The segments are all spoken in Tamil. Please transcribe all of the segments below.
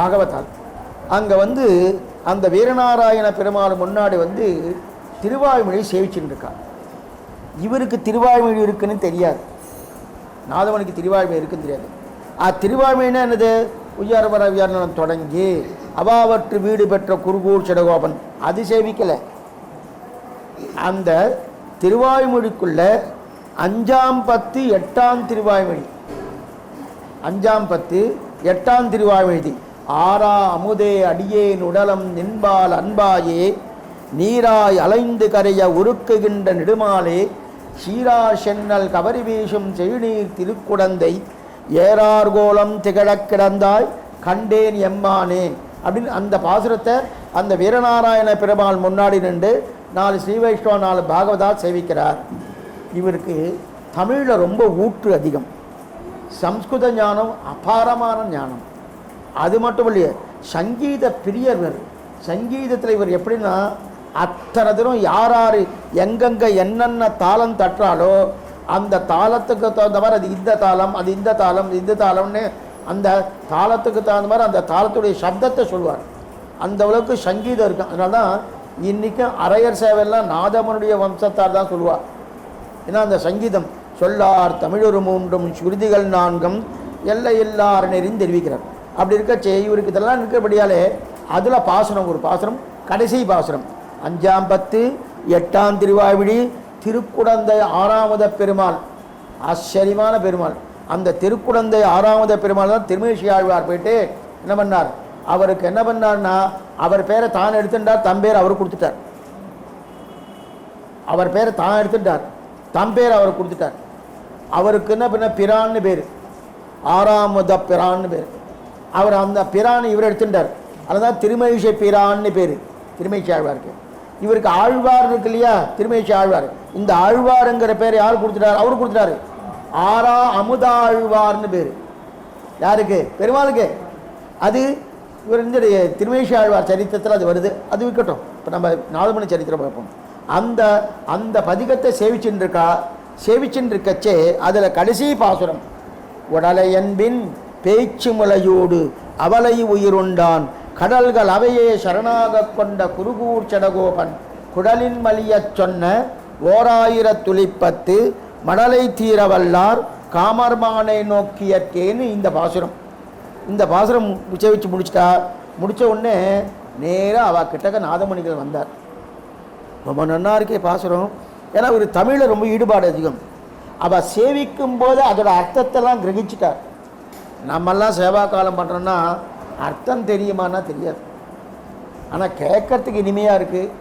பாகவதால் அங்கே வந்து அந்த வீரநாராயண பெருமாள் முன்னாடி வந்து திருவாய்மொழியை சேவிச்சுட்டு இருக்கான் இவருக்கு திருவாய்மொழி இருக்குன்னு தெரியாது. நாதவனுக்கு திருவாய்மொழி இருக்குன்னு தெரியாது. ஆ திருவாய்மொழினா என்னது? உயர்வர வியாரணம் தொடங்கி அவாவற்று வீடு பெற்ற குருகூர் செடகோபன் அது சேவிக்கலை. அந்த திருவாய்மொழிக்குள்ள அஞ்சாம் பத்து எட்டாம் திருவாய்மொழி. அஞ்சாம் பத்து எட்டாம் திருவாய்மொழி. ஆறா அமுதே அடியேன் உடலம் நின்பால் அன்பாயே நீராய் அலைந்து கரைய உருக்குகின்ற நெடுமாலே சீரா சென்னல் கவரி வீசும் செழுநீர் திருக்குடந்தை ஏறார்கோலம் திகழக் கிடந்தாய் கண்டேன் எம்மானே. அப்படின்னு அந்த பாசுரத்தை அந்த வீரநாராயண பெருமாள் முன்னாடி நின்று நாலு ஸ்ரீ வைஷ்ணவ நாலு பாகவதா சேவிக்கிறார். இவருக்கு தமிழில் ரொம்ப ஊற்று அதிகம். சம்ஸ்கிருத ஞானம் அபாரமான ஞானம். அது மட்டும் இல்லையே சங்கீத பிரியர் சங்கீதத்தில் இவர் எப்படின்னா அத்தனை தினம் யார் யார் எங்கெங்கே என்னென்ன தாளம் தட்டுறாலோ அந்த தாளத்துக்கு தகுந்த மாதிரி அது இந்த தாளம் அது இந்த தாளம் இந்த தாளம்னு அந்த தாளத்துக்கு தகுந்த மாதிரி அந்த தாளத்துடைய சப்தத்தை சொல்வார். அந்த அளவுக்கு சங்கீதம் இருக்கும் அதனால தான் இன்றைக்கும் அரையர் சேவையெல்லாம் நாதமனுடைய வம்சத்தார் தான் சொல்லுவார். ஏன்னா அந்த சங்கீதம் சொல்லார் தமிழொரு மூன்றும் சுருதிகள் நான்கும் எல்லை எல்லார் நெறின்னு தெரிவிக்கிறார். அப்படி இருக்க செய்யூருக்கு இதெல்லாம் இருக்கிறபடியாலே அதில் பாசனம் ஒரு பாசனம் கடைசி பாசனம் அஞ்சாம் பத்து எட்டாம் திருவாவிழி திருக்குடந்தை ஆறாமத பெருமாள். ஆச்சரியமான பெருமாள். அந்த திருக்குடந்தை ஆறாமத பெருமாள் தான் திருமேஷி ஆழ்வார் போயிட்டு என்ன பண்ணார்? அவருக்கு என்ன பண்ணார்னா அவர் பேரை தான் எடுத்துட்டார் தம் பேர் அவர் கொடுத்துட்டார். அவர் பேரை தான் எடுத்துட்டார் தம் பேர் அவர் கொடுத்துட்டார். அவருக்கு என்ன பண்ண? பிரான்னு பேர். ஆறாமத பிரான்னு பேர். அவர் அந்த பிரான் இவர் எடுத்துட்டார். அதுதான் திருமகிஷை பிரான்னு பேர். திருமகிஷை ஆழ்வாருக்கு. இவருக்கு ஆழ்வார் இருக்கு இல்லையா? திருமகிஷை ஆழ்வார். இந்த ஆழ்வாருங்கிற பேர் யார் கொடுத்துட்டார்? அவர் கொடுத்துட்டாரு. ஆறா அமுதா ஆழ்வார்னு பேர். யாருக்கு? பெருமாளுக்கு. அது இவர் இந்த திருமேஷி ஆழ்வார் சரித்திரத்தில் அது வருது. அது இருக்கட்டும். இப்போ நம்ம நாலுமணி சரித்திரம் பார்ப்போம். அந்த அந்த பதிகத்தை சேவிச்சுட்டு இருக்கா? சேவிச்சுட்டு இருக்கச்சே அதில் கடைசி பாசுரம். உடலை என்பின் பேச்சு மலையோடு அவலை உயிருண்டான். கடல்கள் அவையே சரணாக கொண்ட குருகூர் சடகோபன். குடலின் மலியச் சொன்ன ஓராயிரத் துளிப்பத்து மடலை தீரவல்லார் காமர்மானை நோக்கியற்கேன்னு இந்த பாசுரம். இந்த பாசுரம் உச்சவிச்சு முடிச்சிட்டா முடிச்ச உடனே நேராக அவ கிட்டக்க நாதமணிகள் வந்தார். ரொம்ப நன்னா இருக்கே பாசுரம். ஏன்னா ஒரு தமிழில் ரொம்ப ஈடுபாடு அதிகம். அவள் சேவிக்கும் போது அதோட அர்த்தத்தெல்லாம் கிரகிச்சிட்டார். நம்மெல்லாம் சேவா காலம் பண்ணுறோன்னா அர்த்தம் தெரியுமான்னா தெரியாது. ஆனால் கேட்கறதுக்கு இனிமையாக இருக்குது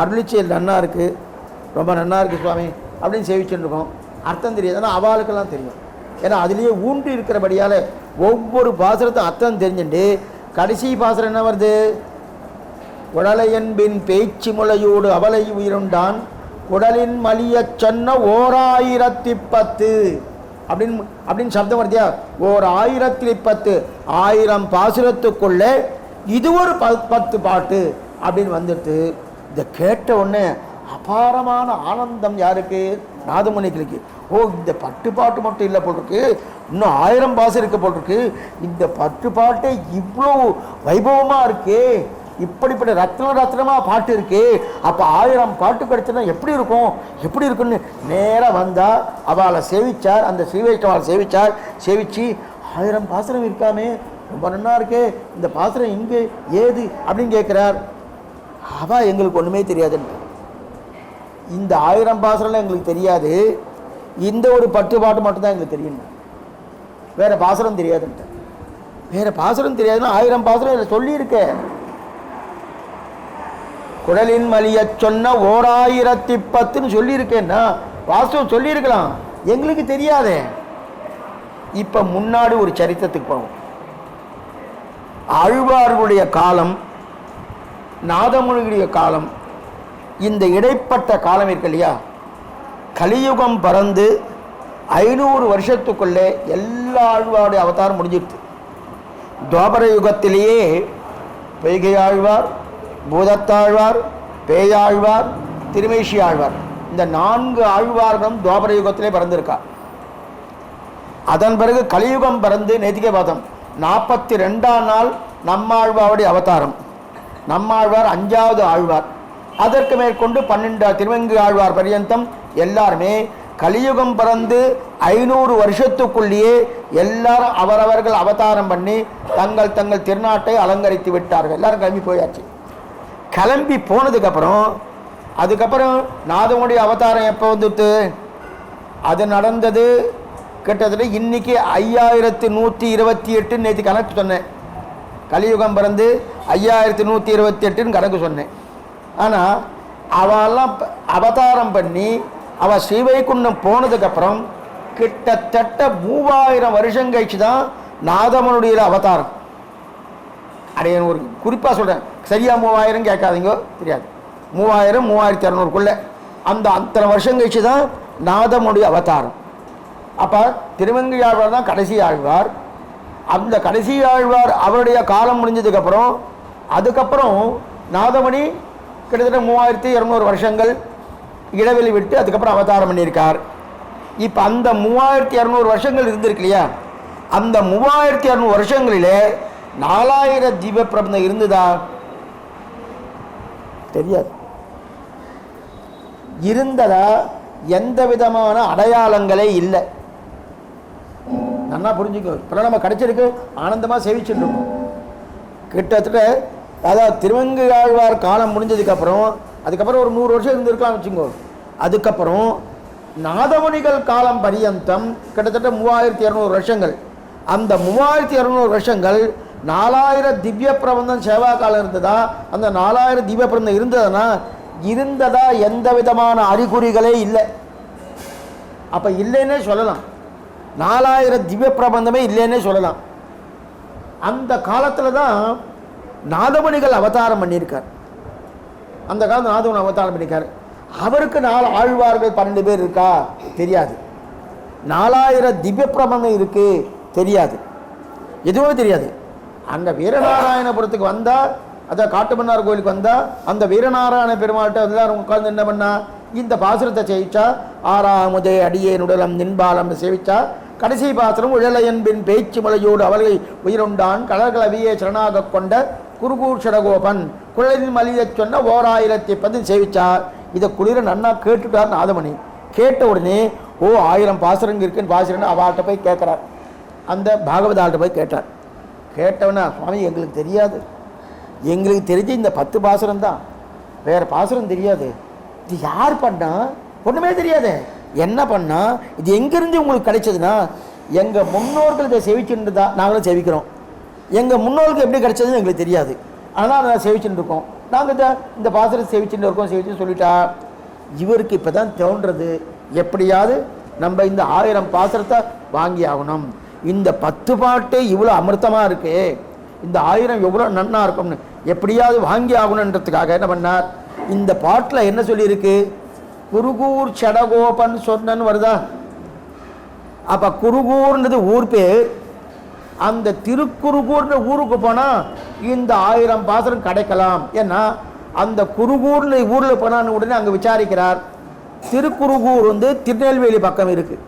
அருளிச்செயல் நன்னா இருக்குது ரொம்ப நன்னா இருக்குது சுவாமி அப்படின்னு சேவிச்சுருக்கோம் இருக்கோம் அர்த்தம் தெரியாது. ஆனால் அவளுக்கெல்லாம் தெரியும். ஏன்னா அதுலேயே ஊன்றி இருக்கிறபடியால் ஒவ்வொரு பாசுரத்தும் அர்த்தம் தெரிஞ்சுட்டு கடைசி பாசுரம் என்ன வருது? உடலையன்பின் பேச்சு முளையோடு அவலை உயிருண்டான். குடலின் மலியச் சொன்ன ஓராயிரத்தி பத்து. அப்படின்னு அப்படின்னு சப்தம் வருதியா? ஓர் ஆயிரத்தி பத்து ஆயிரம் பாசுரத்துக்குள்ளே இது ஒரு ப பத்து பாட்டு அப்படின்னு வந்துட்டு இதை கேட்ட உடனே அபாரமான ஆனந்தம் யாருக்கு? நாதமுனிகளுக்கு. ஓ இந்த பட்டு பாட்டு மட்டும் இல்லை போட்டிருக்கு. இன்னும் ஆயிரம் பாசம் இருக்க போட்டிருக்கு. இந்த பட்டு பாட்டே இவ்வளோ வைபவமாக இருக்கே. இப்படிப்பட்ட ரத்ன ரத்னமாக பாட்டு இருக்கே. அப்போ ஆயிரம் பாட்டு கிடைச்சுன்னா எப்படி இருக்கும்? எப்படி இருக்குன்னு நேராக வந்தால் அவளை சேவிச்சார் அந்த ஸ்ரீவைஷ்ணவாளை சேவிச்சார். சேவிச்சு ஆயிரம் பாசனம் இருக்காமே. ரொம்ப நன்னா இருக்கே. இந்த பாசனம் இங்கே ஏது அப்படின்னு கேட்குறார் அவள் எங்களுக்கு ஒன்றுமே தெரியாதுன்னு. இந்த ஆயிரம் பாசனம்லாம் எங்களுக்கு தெரியாது. இந்த ஒரு பட்டு பாட்டு மட்டும்தான் எங்களுக்கு தெரியும். வேறு பாசனம் தெரியாதுன்ட்டு. வேறு பாசனம் தெரியாதுன்னா ஆயிரம் பாசனம் இதில் சொல்லியிருக்கேன். குடலின் மலிய சொன்ன ஓராயிரத்தி பத்துன்னு சொல்லியிருக்கேன்னா வாஸ்தவம் சொல்லியிருக்கலாம். எங்களுக்கு தெரியாதே. இப்போ முன்னாடி ஒரு சரித்திரத்துக்கு போவோம். ஆழ்வார்களுடைய காலம் நாதமுனிகளுடைய காலம் இந்த இடைப்பட்ட காலம் இருக்கு இல்லையா? கலியுகம் பறந்து ஐநூறு வருஷத்துக்குள்ளே எல்லா ஆழ்வாருடைய அவதாரம் முடிஞ்சிடுது துவாபர யுகத்திலேயே பெய்கை ஆழ்வார் பூதத்தாழ்வார் பேயாழ்வார் திருமேஷி ஆழ்வார் இந்த நான்கு ஆழ்வார்களும் துவாபர யுகத்திலே பிறந்திருக்கா அதன் பிறகு கலியுகம் பிறந்து நேத்திக்கே பார்த்தோம் நாற்பத்தி ரெண்டாம் நாள் நம்மாழ்வாருடைய அவதாரம். நம்மாழ்வார் அஞ்சாவது ஆழ்வார். அதற்கு மேற்கொண்டு பன்னெண்டு திருவங்கு ஆழ்வார் பர்யந்தம் எல்லாருமே கலியுகம் பிறந்து ஐநூறு வருஷத்துக்குள்ளேயே எல்லாரும் அவரவர்கள் அவதாரம் பண்ணி தங்கள் தங்கள் திருநாட்டை அலங்கரித்து விட்டார்கள். எல்லாரும் கிளம்பி போயாச்சு. கிளம்பி போனதுக்கப்புறம் அதுக்கப்புறம் நாதமுடைய அவதாரம் எப்போ வந்துட்டு? அது நடந்தது கிட்டத்தட்ட இன்னைக்கு ஐயாயிரத்து நூற்றி இருபத்தி எட்டு நேற்று கணக்கு சொன்னேன். கலியுகம் பிறந்து ஐயாயிரத்து நூற்றி இருபத்தி எட்டுன்னு கணக்கு சொன்னேன். ஆனால் அவெல்லாம் அவதாரம் பண்ணி அவள் ஸ்ரீவைகுண்டம் போனதுக்கப்புறம் கிட்டத்தட்ட மூவாயிரம் வருஷம் கழிச்சு தான் நாதமனுடைய அவதாரம். அடையன் ஒரு குறிப்பாக சொல்கிறேன் சரியாக மூவாயிரம் கேட்காதீங்க? தெரியாது. மூவாயிரம் மூவாயிரத்தி இரநூறுக்குள்ளே அந்த அத்தனை வருஷம் கழிச்சு தான் நாதமுடைய அவதாரம். அப்போ திருவங்கை ஆழ்வார் தான் கடைசி ஆழ்வார். அந்த கடைசி ஆழ்வார் அவருடைய காலம் முடிஞ்சதுக்கப்புறம் அதுக்கப்புறம் நாதமணி கிட்டத்தட்ட மூவாயிரத்தி இரநூறு வருஷங்கள் இடைவெளி விட்டு அதுக்கப்புறம் அவதாரம் பண்ணியிருக்கார். இப்போ அந்த மூவாயிரத்தி இரநூறு வருஷங்கள் இருந்திருக்கு இல்லையா? அந்த மூவாயிரத்தி இரநூறு வருஷங்களிலே நாலாயிரம் ஜீவ பிரபந்தம் இருந்ததா? தெரியாது. இருந்ததா எந்த விதமான அடையாளங்களே இல்லை. நல்லா புரிஞ்சுக்கோ. இப்போ நம்ம கிடைச்சிருக்கு ஆனந்தமாக சேவிச்சுட்டு இருக்கோம் கிட்டத்தட்ட அதாவது திருவங்கு ஆழ்வார் காலம் முடிஞ்சதுக்கப்புறம் அதுக்கப்புறம் ஒரு நூறு வருஷம் இருந்திருக்கலாம் வச்சுக்கோ. அதுக்கப்புறம் நாதமுனிகள் காலம் பரியந்தம் கிட்டத்தட்ட மூவாயிரத்தி இரநூறு வருஷங்கள். அந்த மூவாயிரத்தி இரநூறு வருஷங்கள் நாலாயிரம் திவ்ய பிரபந்தம் சேவா காலம் இருந்ததா? அந்த நாலாயிரம் திவ்ய பிரபந்தம் இருந்ததுன்னா இருந்ததா எந்த விதமான அறிகுறிகளே இல்லை. அப்போ இல்லைன்னே சொல்லலாம். நாலாயிரம் திவ்ய பிரபந்தமே இல்லைன்னே சொல்லலாம். அந்த காலத்தில் தான் நாதமணிகள் அவதாரம் பண்ணியிருக்கார். அந்த காலத்தில் நாதமணி அவதாரம் பண்ணியிருக்கார். அவருக்கு நாலு ஆழ்வார்கள் பன்னெண்டு பேர் இருக்கா? தெரியாது. நாலாயிரம் திவ்ய பிரபந்தம் இருக்குது தெரியாது. எதுவுமே தெரியாது. அந்த வீரநாராயணபுரத்துக்கு வந்தால் அதான் காட்டுமன்னார் கோயிலுக்கு வந்தால் அந்த வீரநாராயண பெருமாள்கிட்ட எல்லாரும் உட்கார்ந்து என்ன பண்ணா இந்த பாசுரத்தை செய்யிச்சா ஆறாமுதே அடியே நுடலம் நின்பாலம் சேவிச்சா கடைசி பாசுரம் உழலையன்பின் பேச்சு மலையோடு அவளை உயிருண்டான் கலர்களவியே சரணாக கொண்ட குருகூர் சடகோபன் குழலின் மலியை சொன்ன ஓர் ஆயிரத்தி பத்து சேவிச்சார் இதை குளிர நன்னா கேட்டுட்டார் நாதமணி. கேட்ட உடனே ஓ ஆயிரம் பாசுரங்க இருக்குன்னு பாசுரன்னு அவள்கிட்ட போய் கேட்குறார். அந்த பாகவதாள்கிட்ட போய் கேட்டார். கேட்டவனா சுவாமி எங்களுக்கு தெரியாது. எங்களுக்கு தெரிஞ்ச இந்த பத்து பாசுரம் தான். வேற பாசுரம் தெரியாது. இது யார் பண்ணா? ஒன்றுமே தெரியாது. என்ன பண்ணா? இது எங்கேருந்து உங்களுக்கு கிடைச்சதுன்னா எங்கள் முன்னோர்கள் இதை செவிச்சுட்டு தான் நாங்களும் செவிக்கிறோம். எங்கள் முன்னோர்களுக்கு எப்படி கிடைச்சதுன்னு எங்களுக்கு தெரியாது. ஆனால் நான் செவிச்சுட்டு இருக்கோம். நாங்கள் இந்த இந்த பாசுரத்தை செவிச்சுட்டு இருக்கோம் செவிச்சுன்னு சொல்லிட்டா. இவருக்கு இப்போ தான் தோன்றது. எப்படியாவது நம்ம இந்த ஆயிரம் பாசுரத்தை வாங்கி ஆகணும். இந்த பத்து பாட்டு இவ்வளோ அமிர்தமாக இருக்கு. இந்த ஆயிரம் எவ்வளோ நன்னா இருக்கும்னு. எப்படியாவது வாங்கி ஆகணுன்றதுக்காக என்ன பண்ணார்? இந்த பாட்டில் என்ன சொல்லியிருக்கு? குருகூர் சடகோபன் சொன்னன்னு வருதா? அப்போ குருகூர்ன்றது ஊர் பேர். அந்த திருக்குறுகூர்னு ஊருக்கு போனால் இந்த ஆயிரம் பாசனம் கிடைக்கலாம். ஏன்னா அந்த குருகூர்னு ஊரில் போனான்னு உடனே அங்கே விசாரிக்கிறார். திருக்குறுகூர் வந்து திருநெல்வேலி பக்கம் இருக்குது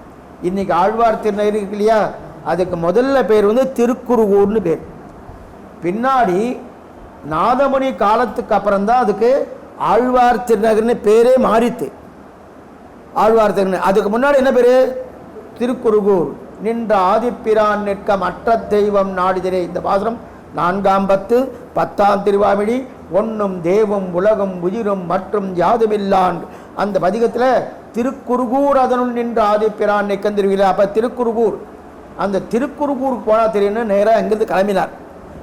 இன்றைக்கி ஆழ்வார் திருநெல்வேலி இருக்கு இல்லையா? அதுக்கு முதல்ல பேர் வந்து திருக்குறுகூர்னு பேர். பின்னாடி நாதமணி காலத்துக்கு அப்புறம்தான் அதுக்கு ஆழ்வார் திருநகர்னு பேரே மாறித்து. ஆழ்வார் திருநகர் அதுக்கு முன்னாடி என்ன பேர்? திருக்குறுகூர் நின்ற ஆதிப்பிரான் நிற்க மற்ற தெய்வம் நாடிதிரே. இந்த பாசுரம் நான்காம் பத்து பத்தாம் திருவாமிடி ஒன்றும் தேவும் உலகம் உயிரும் மற்றும் யாதுமில்லான். அந்த பதிகத்தில் திருக்குறுகூர் அதனுள் நின்ற ஆதிப்பிரான் நிற்கந்திருவில அப்போ திருக்குறுகூர் அந்த திருக்குறுகூருக்கு போனால் தெரியும்னு நேராக எங்கேருந்து கிளம்பினார்.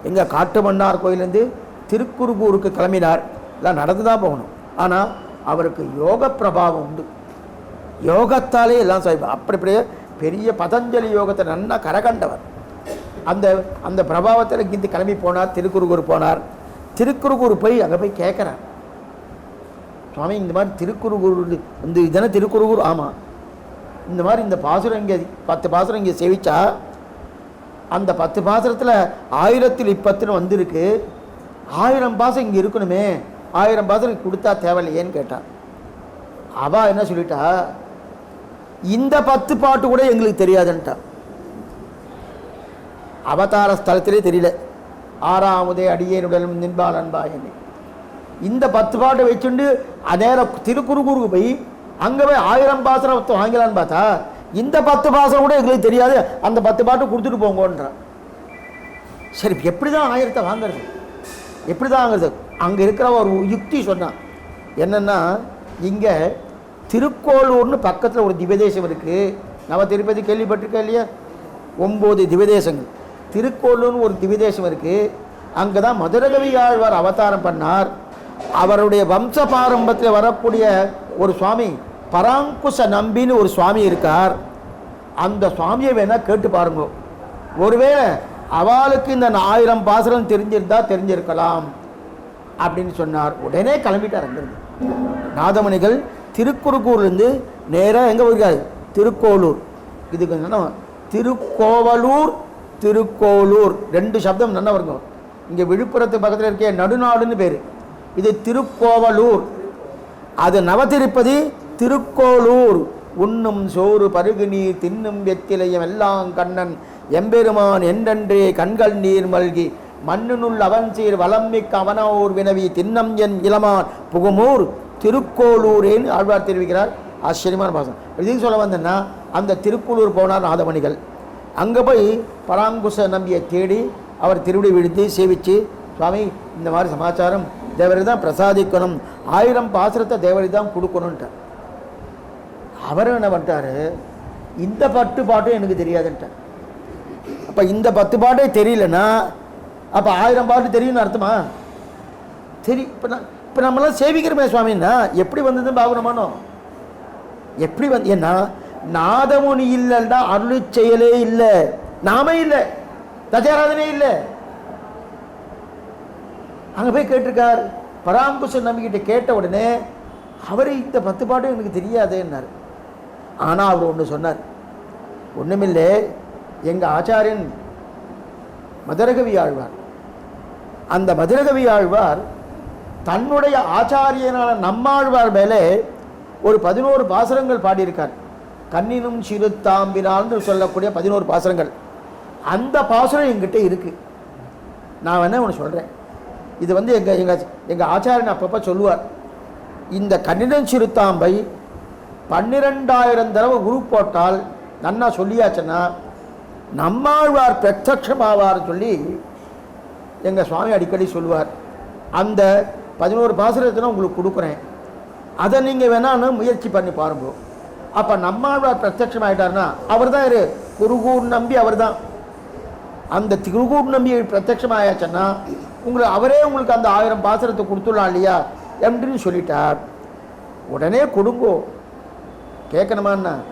எங்கள் காட்டுமன்னார் கோயிலேருந்து திருக்குறுகூருக்கு கிளம்பினார். எல்லாம் நடந்து தான் போகணும். ஆனால் அவருக்கு யோக பிரபாவம் உண்டு. யோகத்தாலே எல்லாம் சாய்ப்பு அப்படி அப்படியே பெரிய பதஞ்சலி யோகத்தை நன்னா கரகண்டவர். அந்த அந்த பிரபாவத்தில் இங்கிருந்து கிளம்பி போனார் திருக்குறுகூர் போனார். திருக்குறுகூர் போய் அங்கே போய் கேட்குறார் சுவாமி இந்த மாதிரி திருக்குறுகூர் வந்து இதுதானே திருக்குறுகூர் ஆமாம் இந்த மாதிரி இந்த பாசுரம் இங்கே பத்து பாசுரம் இங்கே செவிச்சா அந்த பத்து பாசுரத்தில் ஆயிரத்தில் இப்பத்துன்னு வந்திருக்கு. ஆயிரம் பாசம் இங்கே இருக்கணுமே. ஆயிரம் பாசம் கொடுத்தா தேவையில்லையேன்னு கேட்டான் அவா என்ன சொல்லிட்டா? இந்த பத்து பாட்டு கூட எங்களுக்கு தெரியாதுன்ட்டா. அவதார ஸ்தலத்திலே தெரியல. ஆறாமுதே அடியேனுடலும் நின்பால் என்னை இந்த பத்து பாட்டை வச்சுண்டு அதே திருக்குறுகூருக்கு போய் அங்கே போய் ஆயிரம் பாசனம் வாங்கலான்னு பார்த்தா இந்த பத்து பாசனம் கூட எங்களுக்கு தெரியாது. அந்த பத்து பாட்டு கொடுத்துட்டு போங்கன்றான். சரி எப்படி தான் ஆயிரத்தை வாங்குறது? எப்படி தான் வாங்குறது? அங்கே இருக்கிற ஒரு யுக்தி சொன்னான். என்னென்னா இங்கே திருக்கோளூர்னு பக்கத்தில் ஒரு திவதேசம் இருக்குது நவ திருப்பதி கேள்விப்பட்டிருக்கேன் இல்லையா? ஒம்பது திவதேசங்கள் திருக்கோளூர்னு ஒரு திவதேசம் இருக்குது அங்கே தான் மதுரகவி ஆழ்வார் அவதாரம் பண்ணார். அவருடைய வம்ச பாரம்பத்தில் வரக்கூடிய ஒரு சுவாமி பராங்குச நம்பின்னு ஒரு சுவாமி இருக்கார். அந்த சுவாமியை வேணால் கேட்டு பாருங்க. ஒருவேளை அவளுக்கு இந்த ஆயிரம் பாசுரம் தெரிஞ்சிருந்தா தெரிஞ்சிருக்கலாம் அப்படின்னு சொன்னார். உடனே கிளம்பிட்டார் அங்கிருந்து. நாதமணிகள் திருக்குறுக்கூர்லேருந்து நேராக எங்கே போயிருக்காரு? திருக்கோளூர். இதுக்கு என்ன திருக்கோவலூர் திருக்கோளூர். ரெண்டு சப்தம் நல்லா வருங்க இங்கே விழுப்புரத்து பக்கத்தில் இருக்க நடுநாடுன்னு பேர். இது திருக்கோவலூர். அது நவதிருப்பதி திருக்கோளூர். உண்ணும் சோறு பருகு நீர் தின்னும் வெத்திலையும் எல்லாம் கண்ணன். எம்பெருமான் என்றென்றே கண்கள் நீர் மல்கி. மண்ணினுள் அவன் சீர் வளம்மிக்க அவனோர் வினவி தின்னம் என் இளமான். புகுமூர் திருக்கோளூரேன்னு ஆழ்வார் தெரிவிக்கிறார். ஆச்சரியமான பாசம். இதையும் சொல்ல வந்தேன்னா அந்த திருக்கோளூர் போனார் நாதமணிகள். அங்கே போய் பராங்குச நம்பியை தேடி அவர் திருவிடி விழுந்து சேவித்து சுவாமி இந்த மாதிரி சமாச்சாரம் தேவருக்கு தான் பிரசாதிக்கணும். ஆயிரம் பாசுரத்தை தேவருக்கு தான் கொடுக்கணுன்ட்டார் அவர் என்ன பண்ணிட்டாரு? இந்த பத்து பாட்டும் எனக்கு தெரியாதுன்ட்டார். அப்போ இந்த பத்து பாட்டே தெரியலன்னா அப்போ ஆயிரம் பாட்டு தெரியும்னு அர்த்தமா? சரி இப்போ நான் இப்போ நம்மளாம் சேவிக்கிறோமே சுவாமின்னா எப்படி வந்ததுன்னு பாபுரமானோ எப்படி வந்து ஏன்னா நாதமுனி இல்லைன்னா அருள் செயலே இல்லை. நாமே இல்லை. தஜாராதனே இல்லை. அங்கே போய் கேட்டிருக்கார். பராங்குசன் நம்பிக்கிட்ட கேட்ட உடனே அவர் இந்த பத்து பாட்டும் எனக்கு தெரியாதேன்னார். ஆனால் அவர் ஒன்று சொன்னார். ஒன்றுமில்லை எங்கள் ஆச்சாரியன் மதுரகவி ஆழ்வார். அந்த மதுரகவி ஆழ்வார் தன்னுடைய ஆச்சாரியனான நம்மாழ்வார் மேலே ஒரு பதினோரு பாசுரங்கள் பாடியிருக்கார். கண்ணினும் சிறுத்தாம்பினால்னு சொல்லக்கூடிய பதினோரு பாசுரங்கள். அந்த பாசுரம் என்கிட்ட இருக்குது நான் வேணால் ஒன்று சொல்கிறேன் இது வந்து எங்கள் எங்கள் எங்கள் ஆச்சாரியன் அப்பப்போ சொல்லுவார். இந்த கன்னிடன் சிறுத்தாம்பை பன்னிரெண்டாயிரம் தடவை குரு போட்டால் நன்னா சொல்லியாச்சுன்னா நம்மாழ்வார் பிரத்யட்சமாவார்னு சொல்லி எங்கள் சுவாமி அடிக்கடி சொல்லுவார். அந்த பதினோரு பாசுரத்தை உங்களுக்கு கொடுக்குறேன். அதை நீங்கள் வேணான்னு முயற்சி பண்ணி பாருங்க. அப்போ நம்மாழ்வார் பிரத்யட்சம் ஆகிட்டார்னா அவர் தான் இரு. குருகூர் நம்பி அவர் தான் அந்த திருகூர் நம்பி பிரத்யட்சம் உங்களை அவரே உங்களுக்கு அந்த ஆயிரம் பாசனத்தை கொடுத்துடலாம் இல்லையா? அப்படின்னு சொல்லிட்டார். உடனே கொடுங்கோ. கேட்கணுமான்னா